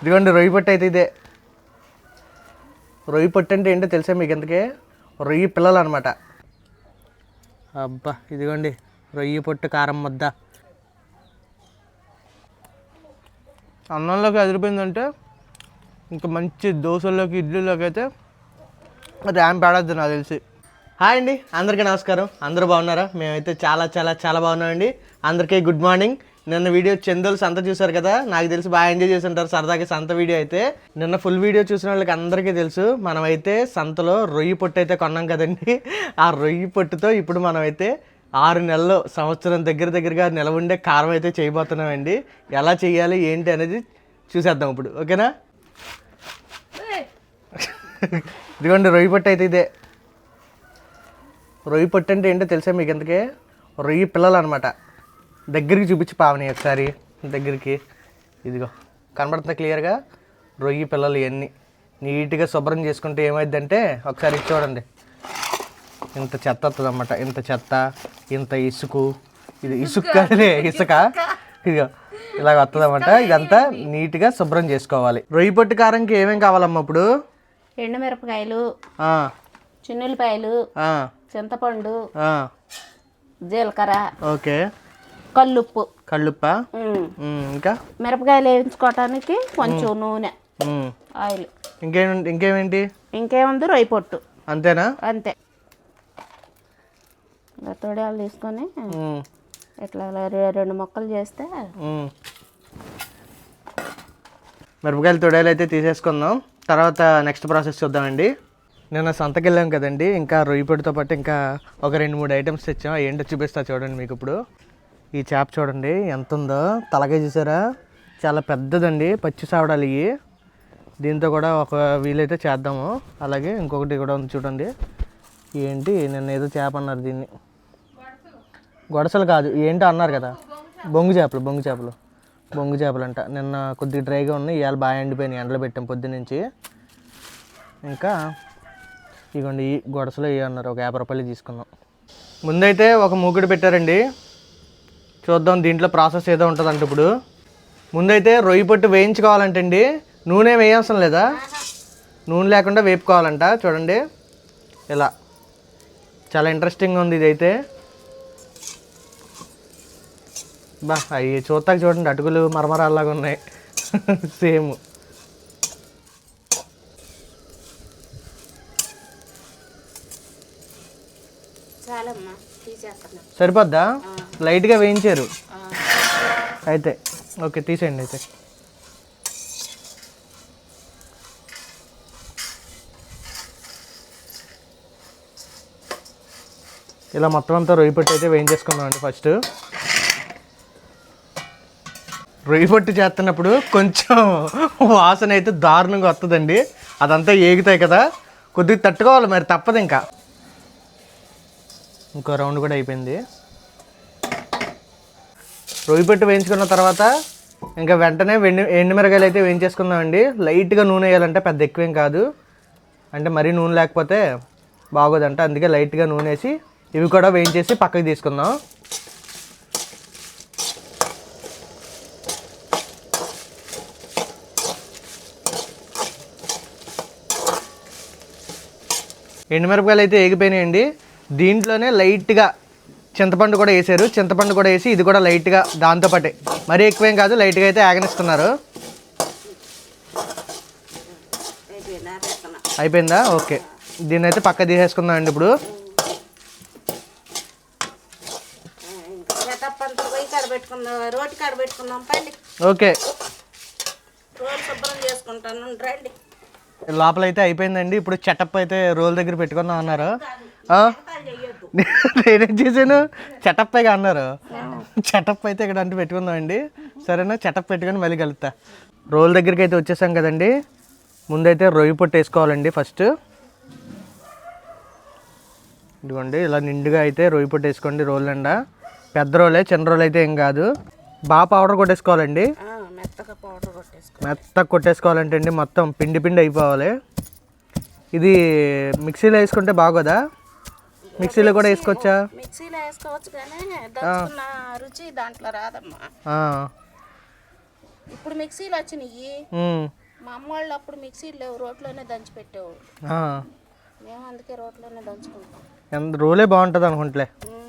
ఇదిగోండి రొయ్యి పొట్టు అయితే ఇదే. రొయ్యి పొట్టు అంటే ఏంటో తెలుసా మీకు ఎందుకే రొయ్యి పిల్లలు అనమాట అబ్బా ఇదిగోండి రొయ్యి పొట్టు కారం ముద్ద. అన్నంలోకి అదిరిపోయిందంటే ఇంకా మంచి దోశల్లోకి ఇడ్లీలోకి అయితే ర్యాంప్ ఆడద్దు నాకు తెలిసి. హాయ్ అండి అందరికీ నమస్కారం. అందరూ బాగున్నారా? మేమైతే చాలా చాలా చాలా బాగున్నామండి. అందరికీ గుడ్ మార్నింగ్. నిన్న వీడియో చందోలు సంత చూసారు కదా? నాకు తెలిసి బాగా ఎంజాయ్ చేసి ఉంటారు సరదాగా సంత వీడియో అయితే. నిన్న ఫుల్ వీడియో చూసిన వాళ్ళకి అందరికీ తెలుసు మనమైతే సంతలో రొయ్యి పొట్టు అయితే కొన్నాం కదండి. ఆ రొయ్యి పొట్టుతో ఇప్పుడు మనమైతే ఆరు నెలలు సంవత్సరం దగ్గర దగ్గరగా నిలవుండే కారం అయితే చేయబోతున్నామండి. ఎలా చేయాలి ఏంటి అనేది చూసేద్దాం ఇప్పుడు. ఓకేనా? ఇదిగోండి రొయ్యి పొట్టు అయితే ఇదే. రొయ్యి పొట్టు అంటే ఏంటో తెలుసా మీకు ఎందుకే రొయ్యి పిల్లలు అనమాట దగ్గరికి చూపించి పావని ఒకసారి దగ్గరికి. ఇదిగో కనబడుతుంది క్లియర్గా? రొయ్యి పిల్లలు ఇవన్నీ. నీట్గా శుభ్రం చేసుకుంటే ఏమైందంటే ఒకసారి చూడండి. ఇంత చెత్త వస్తుంది అనమాట ఇంత చెత్త ఇంత ఇసుకు. ఇది ఇసుక కాదులే ఇసుక. ఇదిగో ఇలాగ వస్తుంది అనమాట ఇదంతా నీట్గా శుభ్రం చేసుకోవాలి. రొయ్యి పొట్టు కారంకి ఏమేం కావాలమ్మా ఇప్పుడు? ఎండుమిరపకాయలు చిన్నులపాయలు చింతపండు జీలకర్ర. ఓకే. కల్లుప్పు. ఉమ్, ఇంకా? మిరపకాయలు వేయించుకోవటానికి కొంచెం నూనె ఆయిల్. ఇంకేం ఇంకేమేంటి? ఇంకేముంది? రొయ్యి పొట్టు. అంతేనా? అంతే. ఇలా తొడియాలు తీసుకొని ఇట్లా రెండు మొక్కలు చేస్తే. మిరపకాయలు తొడేలు అయితే తీసేసుకుందాం. తర్వాత నెక్స్ట్ ప్రాసెస్ చూద్దామండి. నిన్న సంతకి వెళ్ళాం కదండి. ఇంకా రొయ్యి పొడితో పాటు ఇంకా ఒక రెండు మూడు ఐటమ్స్ తెచ్చాం. ఏంటో చూపిస్తా చూడండి మీకు ఇప్పుడు. ఈ చేప చూడండి ఎంత ఉందో తలకాయ చూసారా? చాలా పెద్దదండి పచ్చి సావడాలు ఇవి దీంతో కూడా ఒక వీలైతే చేద్దాము. అలాగే ఇంకొకటి కూడా ఉంది చూడండి. ఏంటి? నిన్న ఏదో చేప అన్నారు దీన్ని. గొడసలు కాదు ఏంటో అన్నారు కదా. బొంగు చేపలు బొంగు చేపలు. బొంగు చేపలు అంట నిన్న కొద్దిగా డ్రైగా ఉన్నాయి ఇవాళ బాగా ఎండిపోయినాయి ఎండలో పెట్టాం పొద్దునుంచి ఇంకా ఇగోండి ఈ గొడసలు ఇవి అన్నారు. ఒక యాభై రూపాయలు తీసుకున్నాం ముందైతే ఒక మూకుడు పెట్టారండి. చూద్దాం దీంట్లో ప్రాసెస్ ఏదో ఉంటుందంట ఇప్పుడు. ముందైతే రొయ్యి పొట్టు వేయించుకోవాలంటండి. నూనె వేయవసరం లేదా? నూనె లేకుండా వేపుకోవాలంట చూడండి. ఇలా. చాలా ఇంట్రెస్టింగ్ ఉంది ఇదైతే. బా అవి చూస్తాక చూడండి అటుకులు మరమరాల్లాగా ఉన్నాయి. సేమ్ సరిపోద్దా? లైట్గా వేయించారు. అయితే ఓకే తీసేయండి అయితే. ఇలా మొత్తం అంతా రొయ్యి పొట్టు అయితే వేయించేసుకుందామండి ఫస్ట్. రొయ్యి పొట్టు చేస్తున్నప్పుడు కొంచెం వాసన అయితే దారుణంగా వస్తుందండి అదంతా ఏగుతాయి కదా కొద్దిగా తట్టుకోవాలి మరి తప్పదు ఇంకా. ఇంకో రౌండ్ కూడా అయిపోయింది. రొయ్యి పెట్టి వేయించుకున్న తర్వాత ఇంకా వెంటనే వెండి ఎండుమిరగాయలు అయితే వేయించేసుకుందామండి. లైట్గా నూనె వేయాలంటే పెద్ద ఎక్కువేం కాదు. అంటే మరీ నూనె లేకపోతే బాగోదంట. అందుకే లైట్గా నూనె వేసి ఇవి కూడా వేయించేసి పక్కకి తీసుకుందాం. ఎండుమిరపకాయలు అయితే ఏగిపోయినాయండి. దీంట్లోనే లైట్గా చింతపండు కూడా వేసారు. చింతపండు కూడా వేసి ఇది కూడా లైట్గా దాంతోపాటే మరీ ఎక్కువేం కాదు లైట్గా అయితే ఆగనిస్తున్నారు. అయిపోయిందా? ఓకే. దీన్ని అయితే పక్క తీసేసుకుందాం అండి ఇప్పుడు ఓకే. లోపల అయితే అయిపోయిందండి. ఇప్పుడు చెటప్ అయితే రోల్ దగ్గర పెట్టుకుందాం అన్నారు. నేనేం చేశాను? చెటప్పేగా అన్నారు. చెటప్ అయితే ఇక్కడ అంటే పెట్టుకుందాం అండి సరేనా? చెటప్ పెట్టుకొని మళ్ళీ కలుపుతా రోల్ దగ్గరికి అయితే వచ్చేసాం కదండి. ముందైతే రొయ్యి పొట్టు వేసుకోవాలండి ఫస్ట్. ఇదిగోండి ఇలా నిండుగా అయితే రొయ్యి పొట్టు వేసుకోండి రోల్ నిండా. పెద్ద రోలే చిన్న రోల్ అయితే ఏం కాదు. బాగా పౌడర్ కొట్టేసుకోవాలండి. మెత్తగా కొట్టేసుకోవాలంటే అండి మొత్తం పిండి పిండి అయిపోవాలి. ఇది మిక్సీలో వేసుకుంటే బాగోదా? మిక్సీలో కూడా వేసుకోవచ్చా? మిక్సీలో వేసుకోవచ్చు కానీ దంచుకున్న రుచి దాంట్లో రాదమ్మా. ఇప్పుడు మిక్సీలు వచ్చినాయి. మా అమ్మ వాళ్ళు అప్పుడు మిక్సీలు లేవు రోట్లోనే దంచి పెట్టేవాళ్ళు. ఆ. మేము అందుకే రోట్లోనే దంచుకుంటాం. రోలే బాగుంటుంది అనుకుంటలే ఉమ్.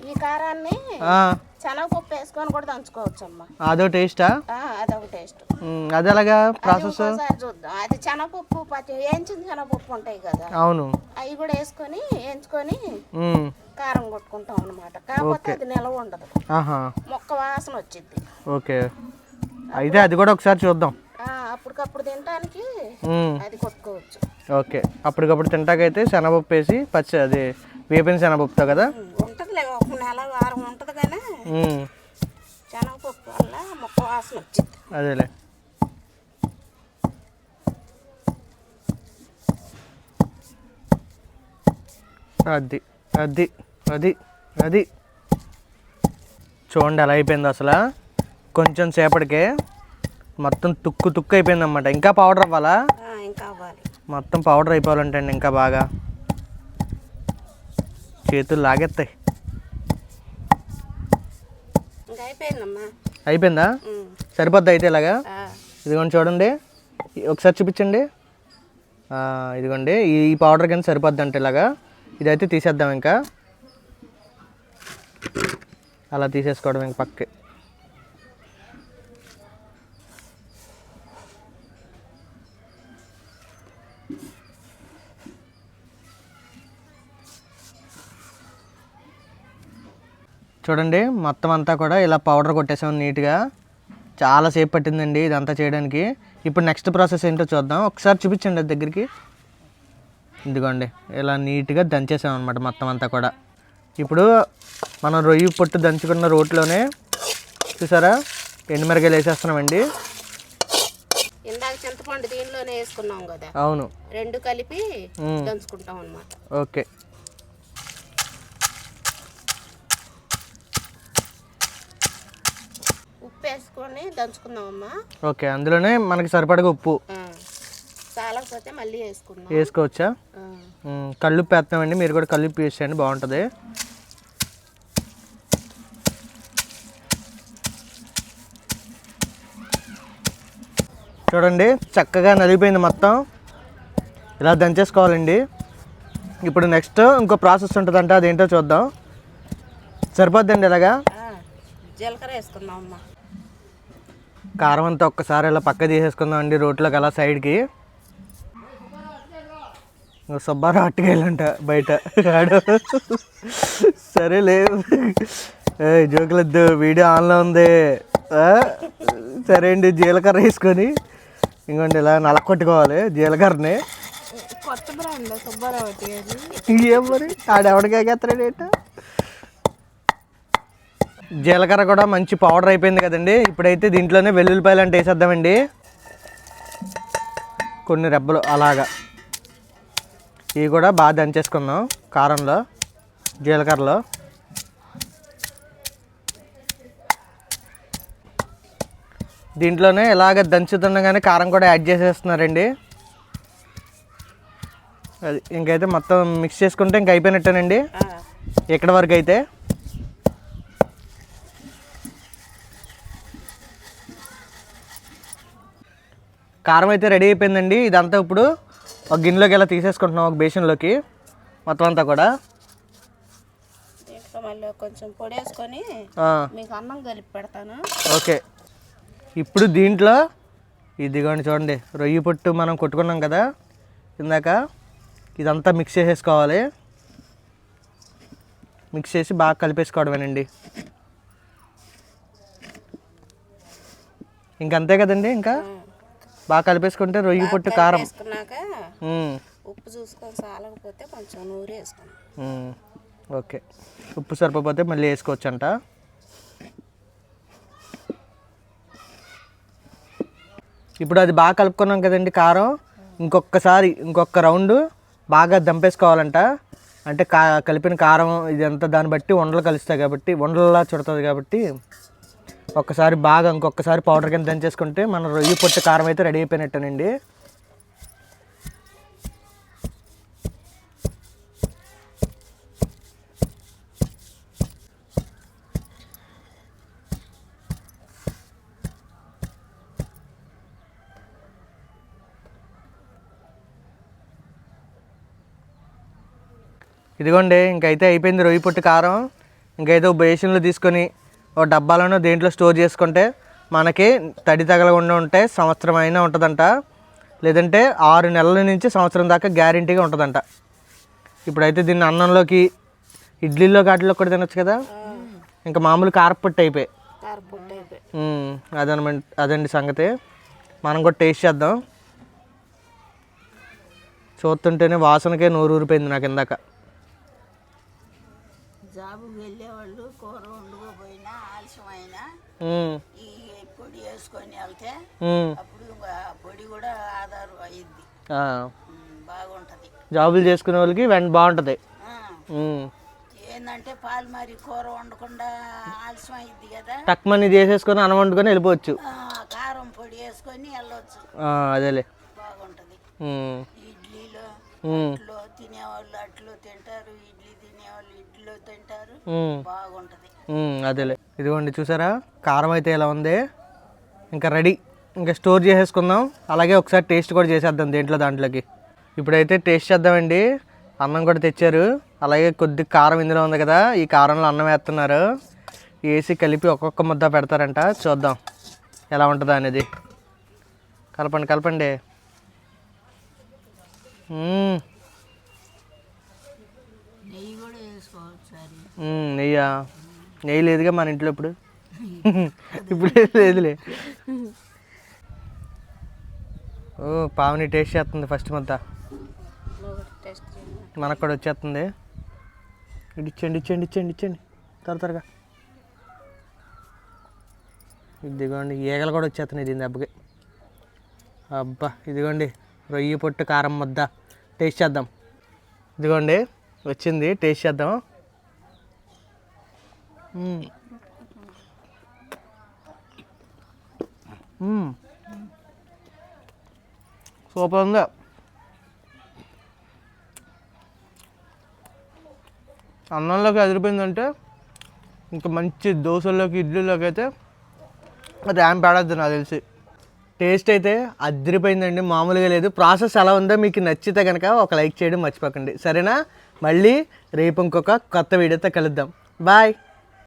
ఈ కారాన్ని ఆ, శనగపప్పు వేసుకొని కూడా దంచుకోవచ్చు అమ్మ అదో టేస్టా? అదొక టేస్ట్. అది ఎలాగా ప్రాసెస్? చూద్దాం. అది శనగపప్పు పచ్చి వేయించిన శనగపప్పు ఉంటాయి కదా. అవును. అవి కూడా వేసుకొని వేయించుకొని కారం కొట్టుకుంటాం అనమాట కాకపోతే అది నిలవ ఉండదు. ఆహా. మొక్క వాసన వచ్చింది ఓకే. అయితే అది కూడా ఒకసారి చూద్దాం. అప్పటికప్పుడు తినడానికి ఉమ్, అది కొట్టుకోవచ్చు. ఓకే. అప్పటికప్పుడు తింటాకైతే శనగపప్పు వేసి పచ్చి అది వేపిన శనగపప్పుతో కదా? ఒక నెల వారం ఉంటుంది కానీ శనగపప్పు వల్ల మొక్క వాసన వచ్చింది. అదేలే. అది అది అది అది. చూడండి ఎలా అయిపోయింది అసలు. కొంచెం సేపటికే మొత్తం తుక్కు తుక్కు అయిపోయింది అన్నమాట ఇంకా పౌడర్ అవ్వాలా? ఇంకా అవ్వాలి. మొత్తం పౌడర్ అయిపోవాలంటే అండి ఇంకా బాగా. చేతులు లాగెత్తాయి. అయిపోయిందా. సరిపోద్ది అయితే ఇలాగా? ఇదిగోండి చూడండి. ఒకసారి చూపించండి. ఇదిగోండి. ఈ ఈ పౌడర్ కింద సరిపోద్ది అంటే ఇలాగా. ఇదైతే తీసేద్దాం ఇంకా. అలా తీసేసుకోవడం ఇంక పక్కకి చూడండి మొత్తం అంతా కూడా ఇలా పౌడర్ కొట్టేసాం నీట్గా. చాలాసేపు పట్టిందండి ఇదంతా చేయడానికి. ఇప్పుడు నెక్స్ట్ ప్రాసెస్ ఏంటో చూద్దాం. ఒకసారి చూపించండి అది దగ్గరికి. ఇదిగోండి ఇలా నీట్గా దంచేసాం అనమాట మొత్తం అంతా కూడా. ఇప్పుడు మనం రొయ్యి పొట్టు దంచుకున్న రోట్లోనే చూసారా ఎండుమిరకాయలు వేసేస్తున్నామండి. ఇందాక చింతపండు దీనిలోనే వేసుకున్నాం కదా. అవును. రెండు కలిపి ఉమ్. దంచుకుంటాం అనమాట ఓకే. ఉప్పు వేసుకొని దంచుకుందామమ్మా. ఓకే అందులోనే మనకి సరిపడగా ఉప్పు. చాలకపోతే మళ్ళీ వేసుకుందాం. వేసుకోవచ్చా. కల్లుప్పు వేస్తామండి మీరు కూడా కల్లుప్పు యూస్ చేయండి బాగుంటుంది. చూడండి చక్కగా నలిగిపోయింది మొత్తం. ఇలా దంచేసుకోవాలండి. ఇప్పుడు నెక్స్ట్ ఇంకో ప్రాసెస్ ఉంటుందంట అదేంటో చూద్దాం. సరిపోద్దండి ఇలాగా? జీలకర్ర వేసుకుందాం అమ్మా కారం అంతా ఒక్కసారి ఇలా పక్క తీసేసుకుందాం అండి రోట్లోకి అలా సైడ్కి. సుబ్బారావు అట్టుకెళ్ళంట బయట. ఆడు సరే ఏ జోకులొద్దు. వీడియో ఆన్లో ఉంది? సరే అండి జీలకర్ర వేసుకొని ఇంకోండి ఇలా నలకొట్టుకోవాలి జీలకర్రని. కొత్త బ్రాండ్ సుబ్బారావు ఏం మరి? ఆడెవడికి ఎగేస్తాడు ఏంట జీలకర్ర కూడా మంచి పౌడర్ అయిపోయింది కదండి. ఇప్పుడైతే దీంట్లోనే వెల్లుల్లిపాయలు అంటే వేసేద్దామండి. కొన్ని రెబ్బలు అలాగా. ఇవి కూడా బాగా దంచేసుకుందాం కారంలో జీలకర్రలో. దీంట్లోనే ఇలాగ దంచుతుండగానే కారం కూడా యాడ్ చేసేస్తున్నారండి. అది ఇంకైతే మొత్తం మిక్స్ చేసుకుంటే ఇంక అయిపోయినట్టేనండి. ఎక్కడి వరకు అయితే. కారం అయితే రెడీ అయిపోయిందండి. ఇదంతా ఇప్పుడు ఒక గిన్నెలోకి ఇలా తీసేసుకుంటున్నాం ఒక బేసిన్లోకి మొత్తం అంతా కూడా. దీంట్లో మళ్ళీ కొంచెం పొడి వేసుకొని ఆ, మీకు అన్నం కలిపి పెడతాను. ఓకే. ఇప్పుడు దీంట్లో ఇదిగోండి చూడండి రొయ్యి పొట్టు మనం కొట్టుకున్నాం కదా ఇందాక ఇదంతా మిక్స్ చేసేసుకోవాలి. మిక్స్ చేసి బాగా కలిపేసుకోవడమేనండి. ఇంకంతే కదండి ఇంకా? బాగా కలిపేసుకుంటే రొయ్యి పొట్టు కారం. ఉప్పు చూసుకొని సాలకపోతే కొంచెం నూరు ఉమ్, ఓకే. ఉప్పు సరిపోతే మళ్ళీ వేసుకోవచ్చంట. ఇప్పుడు అది బాగా కలుపుకున్నాం కదండి కారం. ఇంకొకసారి ఇంకొక రౌండ్ బాగా దంపేసుకోవాలంట. అంటే కా కలిపిన కారం ఇదంతా దాన్ని బట్టి ఉండలు కలుస్తాయి కాబట్టి ఉండలా చుడుతుంది కాబట్టి ఒక్కసారి బాగా ఇంకొకసారి పౌడర్ కింద దంచేసుకుంటే మన రొయ్యి పొట్టు కారం అయితే రెడీ అయిపోయినట్టేనండి. ఇదిగోండి ఇంకైతే అయిపోయింది రొయ్యి పొట్టు కారం. ఇంకైతే ఒక బేషన్లో తీసుకొని ఒక డబ్బాలోనో దేంట్లో స్టోర్ చేసుకుంటే మనకి తడి తగలకుండా ఉంటే సంవత్సరం అయినా ఉంటుందంట. లేదంటే ఆరు నెలల నుంచి సంవత్సరం దాకా గ్యారంటీగా ఉంటుందంట. ఇప్పుడైతే దీన్ని అన్నంలోకి ఇడ్లీలో వాటిలో కూడా తినొచ్చు కదా? ఇంకా మామూలు కారపొట్టు అయిపోయి అదనమాట అదండి సంగతి. మనం కూడా టేస్ట్ చేద్దాం. చూస్తుంటేనే వాసనకే నోరు ఊరిపోయింది నాకు ఇందాక. వెళ్ళేవాళ్ళు కూర వండుకోపోయినా ఆలస్యమైనా. ఈ పొడి వేసుకొని వెళ్తే. అప్పుడు పొడి కూడా ఆధారం. ఉమ్, బాగుంటది జాబులు చేసుకునే వాళ్ళకి వెంట బాగుంటుంది. ఏందంటే పాలు మరి కూర వండకుండా ఆలస్యం అయ్యిద్ది కదా టక్మని చేసేసుకొని అన్నం వండుకొని వెళ్ళిపోవచ్చు కారం పొడి వేసుకొని వెళ్ళొచ్చు ఆ, అదేలే బాగుంటది. ఇడ్లీలో తినేవాళ్ళు అట్లు తింటారు ఇడ్లీ తినేవాళ్ళు ఇడ్లీలో తింటారు. బాగుంటది. అదేలే. ఇదిగోండి చూసారా? కారం అయితే ఇలా ఉంది? ఇంకా రెడీ. ఇంకా స్టోర్ చేసేసుకుందాం. అలాగే ఒకసారి టేస్ట్ కూడా చేసేద్దాం దేంట్లో దాంట్లోకి. ఇప్పుడైతే టేస్ట్ చేద్దామండి. అన్నం కూడా తెచ్చారు. అలాగే కొద్ది కారం ఇందులో ఉంది కదా ఈ కారంలో అన్నం వేస్తున్నారు. వేసి కలిపి ఒక్కొక్క ముద్ద పెడతారంట. చూద్దాం ఎలా ఉంటుందా అనేది. కలపండి కలపండి మ్మ్. నెయ్యి కూడా వేసుకోవచ్చు సరే మ్మ్, నెయ్యా? నెయ్యి లేదుగా మన ఇంట్లో ఇప్పుడు? ఇప్పుడు లేదులే. ఓ పావుని టేస్ట్ చేస్తుంది ఫస్ట్ ముద్ద మనకు కూడా వచ్చేస్తుంది. ఇటు ఇచ్చండి ఇచ్చండి ఇచ్చండి ఇచ్చండి త్వర త్వరగా. ఇదిగోండి ఈగలు కూడా వచ్చేస్తున్నాయి దీని దెబ్బకి. అబ్బా ఇదిగోండి రొయ్యి పొట్టు కారం ముద్ద. టేస్ట్ చేద్దాం. ఇదిగోండి వచ్చింది టేస్ట్ చేద్దాం. సూపర్ ఉందా అన్నంలోకి అదిరిపోయిందంటే ఇంకా మంచి దోశల్లోకి ఇడ్లీలోకి అయితే అది ఏం పేడద్దు నాకు తెలిసి. టేస్ట్ అయితే అదిరిపోయిందండి మామూలుగా లేదు. ప్రాసెస్ ఎలా ఉందో మీకు నచ్చితే కనుక ఒక లైక్ చేయడం మర్చిపోకండి. సరేనా? మళ్ళీ రేపు ఇంకొక కొత్త వీడియోతో కలుద్దాం. బాయ్